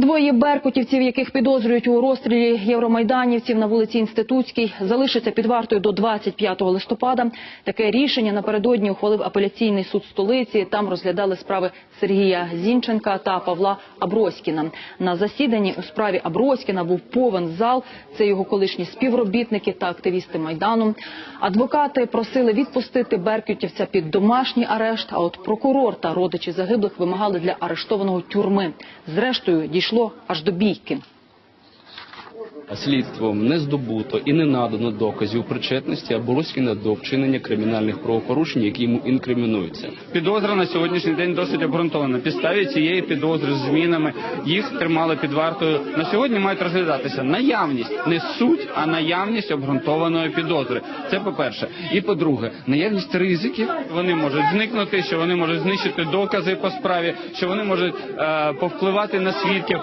Двоє беркутівців, яких підозрюють у розстрілі євромайданівців на вулиці Інститутській, залишаться під вартою до 25 листопада. Таке рішення напередодні ухвалив апеляційний суд столиці. Там розглядали справи Сергія Зінченка та Павла Аброськіна. На засіданні у справі Аброськіна був повен зал. Це його колишні співробітники та активісти майдану. Адвокати просили відпустити беркутівця під домашній арешт. А от прокурор та родичі загиблих вимагали для арештованого тюрми. Зрештою дійшло аж до бійки. Слідством не здобуто і не надано доказів причетності або Аборуськіна до вчинення кримінальних правопорушень, які йому інкримінуються. Підозра на сьогоднішній день досить обґрунтована. Підставі цієї підозри з змінами їх тримали під вартою. На сьогодні мають розглядатися наявність, не суть, а наявність обґрунтованої підозри. Це по-перше. І по-друге, наявність ризиків. Вони можуть зникнути, що вони можуть знищити докази по справі, що вони можуть е, повпливати на свідків.